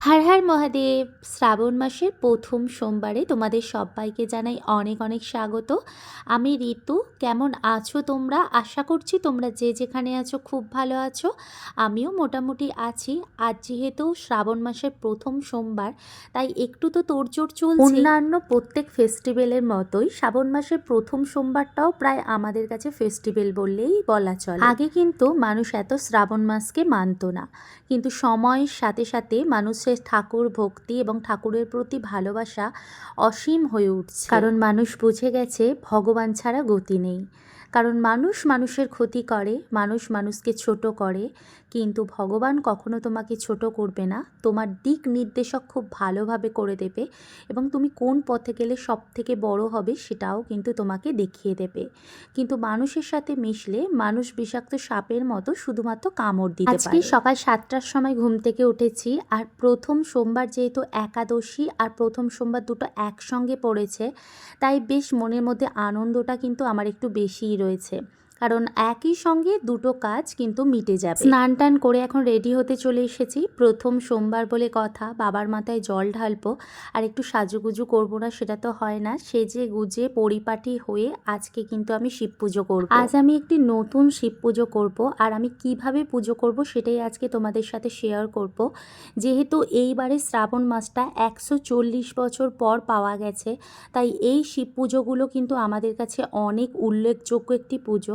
হর হর মহাদেব শ্রাবণ মাসের প্রথম সোমবারে তোমাদের সবাইকে জানাই অনেক অনেক স্বাগত। আমি ঋতু কেমন আছো তোমরা? আশা করছি তোমরা যে যেখানে আছো খুব ভালো আছো। আমিও মোটামুটি আছি। আজ যেহেতু শ্রাবণ মাসের প্রথম সোমবার তাই একটু তো তোড়জোড় চলছে। অন্যান্য প্রত্যেক ফেস্টিভ্যালের মতোই শ্রাবণ মাসের প্রথম সোমবারটাও প্রায় আমাদের কাছে ফেস্টিভ্যাল বললেই বলা চলে। আগে কিন্তু মানুষ এত শ্রাবণ মাসকে মানতো না। কিন্তু সময়ের সাথে সাথে মানুষের ঠাকুর ভক্তি এবং ঠাকুরের প্রতি ভালোবাসা অসীম হয়ে উঠছে। কারণ মানুষ বুঝে গেছে, ভগবান ছাড়া গতি নেই। কারণ মানুষ মানুষের ক্ষতি করে মানুষ মানুষকে ছোট করে কিন্তু ভগবান কখনো তোমাকে ছোট করবে না। তোমার দিক নির্দেশক খুব ভালোভাবে করে দেবে এবং তুমি কোন পথে গেলে সব থেকে বড় হবে সেটাও কিন্তু তোমাকে দেখিয়ে দেবে। কিন্তু মানুষের সাথে মিশলে মানুষ বিষাক্ত সাপের মতো শুধুমাত্র কামড় দিতে পারে। আজকে সকাল সাতটার সময় ঘুম থেকে উঠেছি আর প্রথম সোমবার যেহেতু একাদশী আর প্রথম সোমবার দুটো একসঙ্গে পড়েছে তাই বেশ মনের মধ্যে আনন্দটা কিন্তু আমার একটু বেশিই রয়েছে। কারণ একই সঙ্গে দুটো কাজ কিন্তু মিটে যাবে। স্নান টান করে এখন রেডি হতে চলে এসেছি। প্রথম সোমবার বলে কথা বাবার মাথায় জল ঢালবো আর একটু সাজুগুজু করব না সেটা তো হয় না। সেজে গুজে পরিপাটি হয়ে আজকে কিন্তু আমি শিব পুজো করব। আজ আমি একটি নতুন শিব পুজো করব আর আমি কীভাবে পুজো করব সেটাই আজকে তোমাদের সাথে শেয়ার করব। যেহেতু এইবারে শ্রাবণ মাসটা একশো চল্লিশ বছর পর পাওয়া গেছে তাই এই শিব পুজোগুলো কিন্তু আমাদের কাছে অনেক উল্লেখযোগ্য একটি পুজো।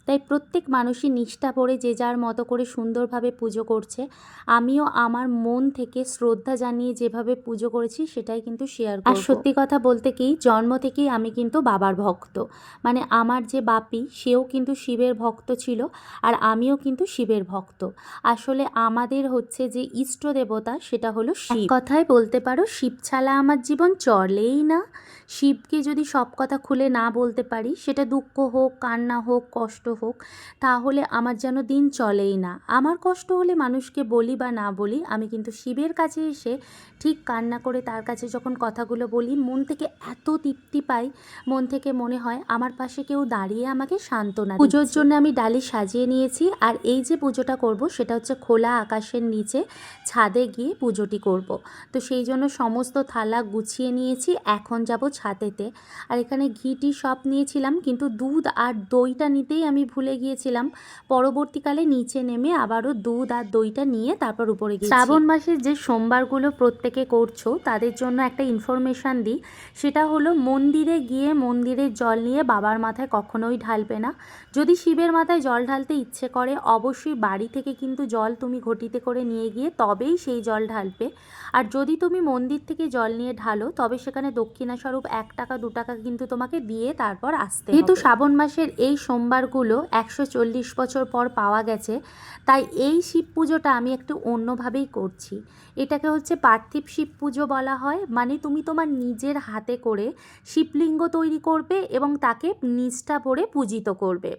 তাই প্রত্যেক মানুষই নিষ্ঠা ভরে যে যার মতো করে সুন্দরভাবে পুজো করছে আমিও আমার মন থেকে শ্রদ্ধা জানিয়ে যেভাবে পুজো করেছি সেটাই কিন্তু শেয়ার আর সত্যি কথা বলতে কি জন্ম থেকেই আমি কিন্তু বাবার ভক্ত। মানে আমার যে বাপি সেও কিন্তু শিবের ভক্ত ছিল আর আমিও কিন্তু শিবের ভক্ত। আসলে আমাদের হচ্ছে যে ইষ্ট দেবতা সেটা হলো শিব। কথায় বলতে পারো শিব ছাড়া আমার জীবন চলেই না। শিবকে যদি সব কথা খুলে না বলতে পারি সেটা দুঃখ হোক কান্না হোক কষ্ট হোক, তাহলে আমার যেন দিন চলেই না। আমার কষ্ট হলে মানুষকে বলি বা না বলি, আমি কিন্তু শিবের কাছে এসে ঠিক কান্না করে তার কাছে যখন কথাগুলো বলি, মন থেকে এত তৃপ্তি পাই, মন থেকে মনে হয় আমার পাশে কেউ দাঁড়িয়ে আমাকে সান্ত্বনা পুজোর জন্য আমি ডালি সাজিয়ে নিয়েছি, আর এই যে পুজোটা করব, সেটা হচ্ছে খোলা আকাশের নিচে ছাদে গিয়ে পুজোটি করব। তো সেই জন্য সমস্ত থালা গুছিয়ে নিয়েছি, এখন যাব ছাদেতে। আর এখানে ঘিটি সব নিয়েছিলাম, কিন্তু দুধ আর দইটা নিতেই আমি ভুলে গিয়েছিলাম। পরবর্তীকালে নিচে নেমে আবারও দুধ আর দইটা নিয়ে তারপর উপরে গিয়ে শ্রাবণ মাসের যে সোমবারগুলো প্রত্যেকে করছ তাদের জন্য একটা ইনফরমেশান দিই। সেটা হলো মন্দিরে গিয়ে মন্দিরের জল নিয়ে বাবার মাথায় কখনোই ঢালবে না। যদি শিবের মাথায় জল ঢালতে ইচ্ছে করে অবশ্যই বাড়ি থেকে কিন্তু জল তুমি ঘটিতে করে নিয়ে গিয়ে তবেই সেই জল ঢালবে। আর যদি তুমি মন্দির থেকে জল নিয়ে ঢালো তবে সেখানে দক্ষিণাস্বরূপ এক টাকা দু টাকা কিন্তু তোমাকে দিয়ে তারপর আসতে যেহেতু শ্রাবণ মাসের এই সোমবারগুলো একশো চল্লিশ বছর পর পাওয়া গেছে, তাই এই শিব পুজোটা আমি একটু অন্যভাবেই করছি। এটাকে হচ্ছে পার্থিব শিব পুজো বলা হয় মানে তুমি তোমার নিজের হাতে করে শিবলিঙ্গ তৈরি করবে এবং তাকে নিষ্ঠা ভরে পূজিত করবে।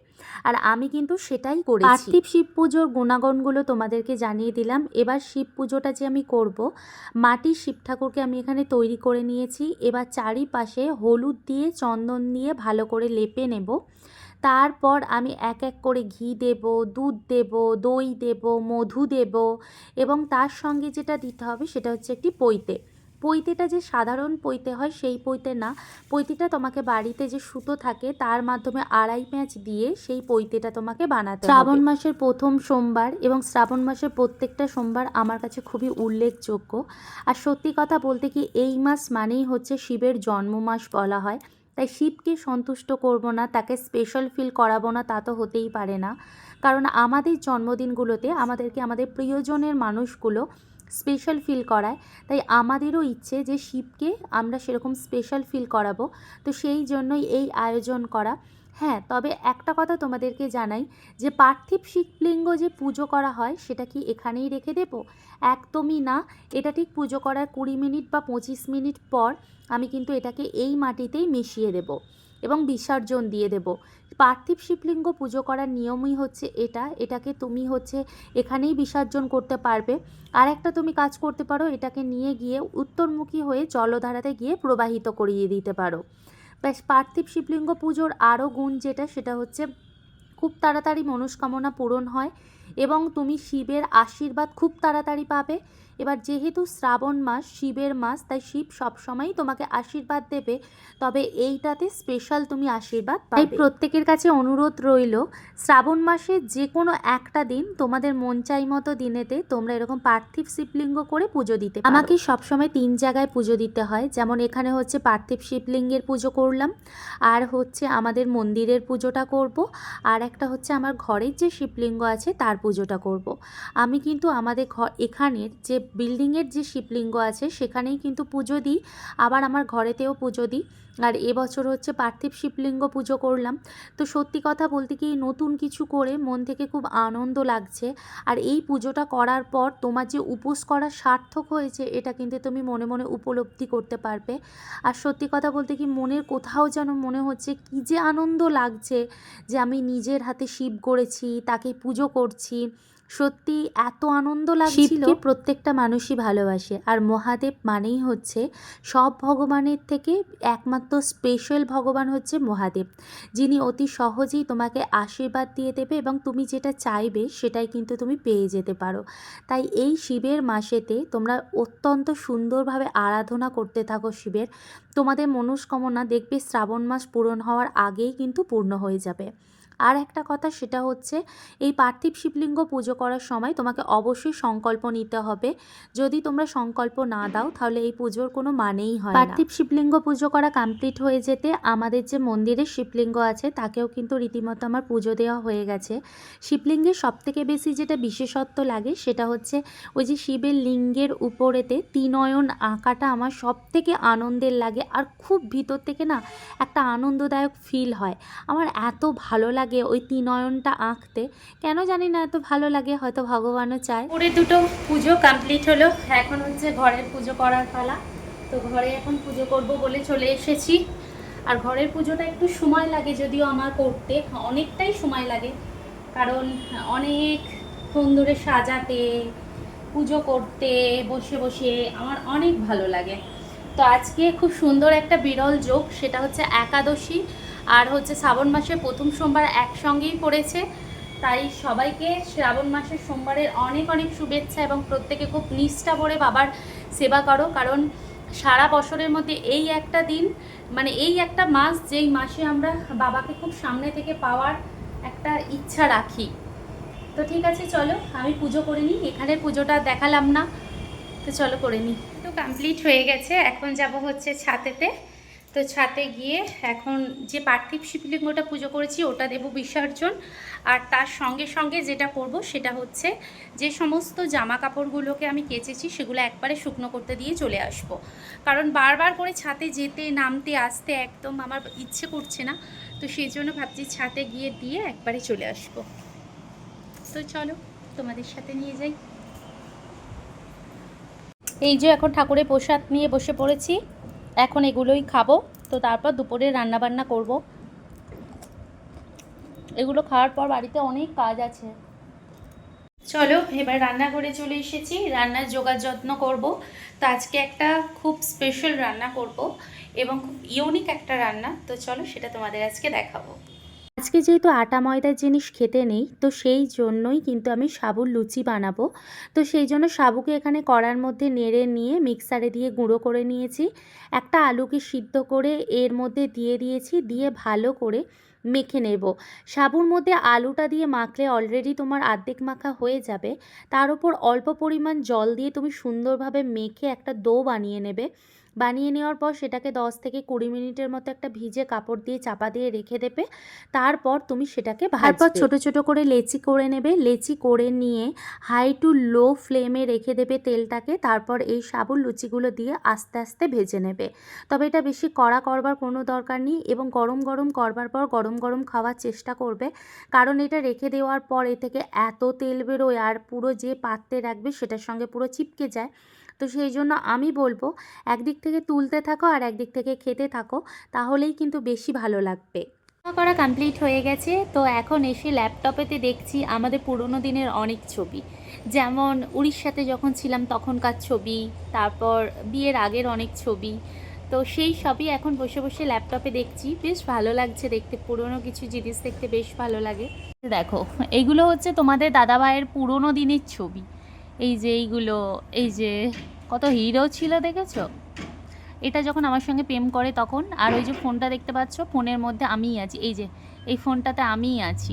আর আমি কিন্তু সেটাই করি পার্থিব শিব পুজোর গুণাগণগুলো তোমাদেরকে জানিয়ে দিলাম। এবার শিব পুজোটা যে আমি করব, মাটির শিব ঠাকুরকে আমি এখানে তৈরি করে নিয়েছি। এবার চারিপাশে হলুদ দিয়ে, চন্দন দিয়ে ভালো করে লেপে নেব। তারপর আমি এক এক করে ঘি দেব, দুধ দেব, দই দেব, মধু দেব এবং তার সঙ্গে যেটা দিতে হবে সেটা হচ্ছে একটি পৈতে। পৈতেটা যে সাধারণ পৈতে হয় সেই পৈতে না, পৈতেটা তোমাকে বাড়িতে যে সুতো থাকে তার মাধ্যমে আড়াই প্যাঁচ দিয়ে সেই পৈতেটা তোমাকে বানাতে শ্রাবণ মাসের প্রথম সোমবার এবং শ্রাবণ মাসের প্রত্যেকটা সোমবার আমার কাছে খুবই উল্লেখযোগ্য। আর সত্যি কথা বলতে কি এই মাস মানেই হচ্ছে শিবের জন্ম মাস বলা হয়। তাই শিবকে সন্তুষ্ট করব না, তাকে স্পেশাল ফিল করাবো না, তা তো হতেই পারে না। কারণ আমাদের জন্মদিনগুলোতে আমাদেরকে আমাদের প্রিয়জনের মানুষগুলো স্পেশাল ফিল করায়। তাই আমাদেরও ইচ্ছে যে শিবকে আমরা সেরকম স্পেশাল ফিল করাবো। তো সেই জন্যই এই আয়োজন করা। হ্যাঁ তবে একটা কথা তোমাদেরকে জানাই যে পার্থিব শিবলিঙ্গ যে পুজো করা হয় সেটা কি এখানেই রেখে দেবো? একদমই না। এটা ঠিক পুজো করার কুড়ি মিনিট বা পঁচিশ মিনিট পর আমি কিন্তু এটাকে এই মাটিতেই মিশিয়ে দেব এবং বিসর্জন দিয়ে দেব। পার্থিব শিবলিঙ্গ পুজো করার নিয়মই হচ্ছে এটা। এটাকে তুমি হচ্ছে এখানেই বিসর্জন করতে পারবে। আর একটা তুমি কাজ করতে পারো, এটাকে নিয়ে গিয়ে উত্তরমুখী হয়ে জলধারাতে গিয়ে প্রবাহিত করিয়ে দিতে পারো। ব্যাস পার্থিব শিবলিঙ্গ পুজোর আরও গুণ যেটা, সেটা হচ্ছে খুব তাড়াতাড়ি মনস্কামনা পূরণ হয় এবং তুমি শিবের আশীর্বাদ খুব তাড়াতাড়ি পাবে। এবার যেহেতু শ্রাবণ মাস, শিবের মাস, তাই শিব সবসময়ই তোমাকে আশীর্বাদ দেবে। তবে এইটাতে স্পেশাল তুমি আশীর্বাদ তাই প্রত্যেকের কাছে অনুরোধ রইল, শ্রাবণ মাসে যে কোনো একটা দিন তোমাদের মন চাই মতো দিনেতে তোমরা এরকম পার্থিব শিবলিঙ্গ করে পুজো দিতে আমাকে সবসময় তিন জায়গায় পুজো দিতে হয়, যেমন এখানে হচ্ছে পার্থিব শিবলিঙ্গের পুজো করলাম, আর হচ্ছে আমাদের মন্দিরের পুজোটা করব, আর একটা হচ্ছে আমার ঘরের যে শিবলিঙ্গ আছে তার পুজোটা করব। আমি কিন্তু আমাদের ঘর এখানের যে বিল্ডিংয়ের যে শিবলিঙ্গ আছে, সেখানেই কিন্তু পুজো দিই। আবার আমার ঘরেতেও পুজো দিই। আর এবছর হচ্ছে পার্থিব শিবলিঙ্গ পুজো করলাম। তো সত্যি কথা বলতে কি নতুন কিছু করে মন থেকে খুব আনন্দ লাগছে। আর এই পুজোটা করার পর তোমার যে উপোস করা সার্থক হয়েছে, এটা কিন্তু তুমি মনে মনে উপলব্ধি করতে পারবে। আর সত্যি কথা বলতে কি, মনের কোথাও যেন মনে হচ্ছে কি যে আনন্দ লাগছে যে আমি নিজের হাতে শিব গড়েছি তাকে পুজো করছি। সত্যি এত আনন্দ লাগছিল। প্রত্যেকটা মানুষই ভালোবাসে। আর মহাদেব মানেই হচ্ছে সব ভগবানের থেকে একমাত্র স্পেশাল ভগবান হচ্ছে মহাদেব। যিনি অতি সহজেই তোমাকে আশীর্বাদ দিয়ে দেবে এবং তুমি যেটা চাইবে সেটাই কিন্তু তুমি পেয়ে যেতে পারো। তাই এই শিবের মাসেতে তোমরা অত্যন্ত সুন্দরভাবে আরাধনা করতে থাকো শিবের। তোমাদের মনস্কামনা দেখবে শ্রাবণ মাস পূরণ হওয়ার আগেই কিন্তু পূর্ণ হয়ে যাবে। আর একটা কথা সেটা হচ্ছে, এই পার্থিব শিবলিঙ্গ পুজো করার সময় তোমাকে অবশ্যই সংকল্প নিতে হবে। যদি তোমরা সংকল্প না দাও, তাহলে এই পুজোর কোনো মানেই হয় পার্থিব শিবলিঙ্গ পুজো করা কমপ্লিট হয়ে যেতে আমাদের যে মন্দিরের শিবলিঙ্গ আছে, তাকেও কিন্তু রীতিমতো আমার পুজো দেওয়া হয়ে গেছে। শিবলিঙ্গের সবথেকে বেশি যেটা বিশেষত্ব লাগে, সেটা হচ্ছে ওই যে শিবের লিঙ্গের উপরেতে তিনয়ন আঁকাটা আমার সব থেকে আনন্দের লাগে। আর খুব ভিতর থেকে না একটা আনন্দদায়ক ফিল হয়। আমার এত ভালো লাগে ওই তিনয়নটা আঁকতে। কেন জানি না, এত ভালো লাগে, হয়তো ভগবানও চায়। পরে দুটো পুজো কমপ্লিট হলো, এখন হচ্ছে ঘরের পুজো করার পালা। তো ঘরে এখন পুজো করব বলে চলে এসেছি। আর ঘরের পুজোটা একটু সময় লাগে যদিও আমার করতে, অনেকটাই সময় লাগে। কারণ অনেকক্ষণ ধরে সাজাতে, পুজো করতে, বসে বসে আমার অনেক ভালো লাগে। তো আজকে খুব সুন্দর একটা বিরল যোগ, সেটা হচ্ছে একাদশী। আর হচ্ছে শ্রাবণ মাসের প্রথম সোমবার একসঙ্গেই পড়েছে। তাই সবাইকে শ্রাবণ মাসের সোমবারের অনেক অনেক শুভেচ্ছা এবং প্রত্যেকে খুব নিষ্ঠা করে বাবার সেবা করো। কারণ সারা বছরের মধ্যে এই একটা দিন মানে এই একটা মাস যেই মাসে আমরা বাবাকে খুব সামনে থেকে পাওয়ার একটা ইচ্ছা রাখি। তো ঠিক আছে, চলো, আমি পুজো করে নিই। এখানের পুজোটা দেখালাম না। তো চলো করে নিই। তো কমপ্লিট হয়ে গেছে। এখন যাব হচ্ছে ছাতেতে। তো ছাতে গিয়ে এখন যে পার্থিব শিবলিঙ্গটা পুজো করেছি, ওটা দেব বিসর্জন আর তার সঙ্গে সঙ্গে যেটা করব সেটা হচ্ছে যে সমস্ত জামা কাপড়গুলোকে আমি কেচেছি, সেগুলো একবারে শুকনো করতে দিয়ে চলে আসব। কারণ বারবার করে ছাতে যেতে, নামতে, আসতে একদম আমার ইচ্ছে করছে না তো সেই জন্য ভাবছি ছাতে গিয়ে দিয়ে একবারে চলে আসব। তো চলো, তোমাদের সাথে নিয়ে যাই এই যে এখন ঠাকুরের প্রসাদ নিয়ে বসে পড়েছি এখন এগুলোই খাব। তো তারপর দুপুরে রান্না বান্না করব। এগুলো খাওয়ার পর বাড়িতে অনেক কাজ আছে। চলো, এবার রান্না করে চলে এসেছি। রান্নার যোগার যত্ন করব। তো আজকে একটা খুব স্পেশাল রান্না করব এবং খুব ইউনিক একটা রান্না। তো চলো, সেটা তোমাদের আজকে দেখাবো। আজকে যেহেতু আটা ময়দার জিনিস খেতে নেই, তো সেই জন্যই কিন্তু আমি সাবুর লুচি বানাবো। তো সেই জন্য সাবুকে এখানে কড়ার মধ্যে নেড়ে নিয়ে মিক্সারে দিয়ে গুঁড়ো করে নিয়েছি। একটা আলুকে সিদ্ধ করে এর মধ্যে দিয়ে দিয়েছি, দিয়ে ভালো করে মেখে নেব। সাবুর মধ্যে আলুটা দিয়ে মাখলে অলরেডি তোমার আর্ধেক মাখা হয়ে যাবে। তার উপর অল্প পরিমাণ জল দিয়ে তুমি সুন্দরভাবে মেখে একটা দো বানিয়ে নেবে। বানিয়ে নেওয়ার পর সেটাকে দশ থেকে কুড়ি মিনিটের মতো একটা ভিজে কাপড় দিয়ে চাপা দিয়ে রেখে দেবে। তারপর তুমি সেটাকে তারপর ছোট ছোট করে লেচি করে নেবে। লেচি করে নিয়ে হাই টু লো ফ্লেমে রেখে দেবে তেলটাকে। তারপর এই সাবুর লুচিগুলো দিয়ে আস্তে আস্তে ভেজে নেবে। তবে এটা বেশি কড়া করবার কোনো দরকার নেই এবং গরম গরম করবার পর গরম গরম খাওয়ার চেষ্টা করবে। কারণ এটা রেখে দেওয়ার পর এ থেকে এত তেল বেরোয় আর পুরো যে পাত্রে রাখবে সেটার সঙ্গে পুরো চিপকে যায়। তো সেই জন্য আমি বলব, একদিক থেকে তুলতে থাকো আর একদিক থেকে খেতে থাকো, তাহলেই কিন্তু বেশি ভালো লাগবে। করা কমপ্লিট হয়ে গেছে, তো এখন এসে ল্যাপটপেতে দেখছি আমাদের পুরনো দিনের অনেক ছবি। যেমন উড়িষ্যাতে যখন ছিলাম তখনকার ছবি, তারপর বিয়ের আগের অনেক ছবি। তো সেই সবই এখন বসে বসে ল্যাপটপে দেখছি, বেশ ভালো লাগছে দেখতে, পুরনো কিছু জিনিস দেখতে বেশ ভালো লাগে। দেখো, এগুলো হচ্ছে তোমাদের দাদাভাইয়ের পুরনো দিনের ছবি। এই যে এইগুলো, এই যে কত হিরো ছিল দেখেছ? এটা যখন আমার সঙ্গে প্রেম করে তখন, আর ওই যে ফোনটা দেখতে পাচ্ছ, ফোনের মধ্যে আমিই আছি। এই যে, এই ফোনটাতে আমিই আছি।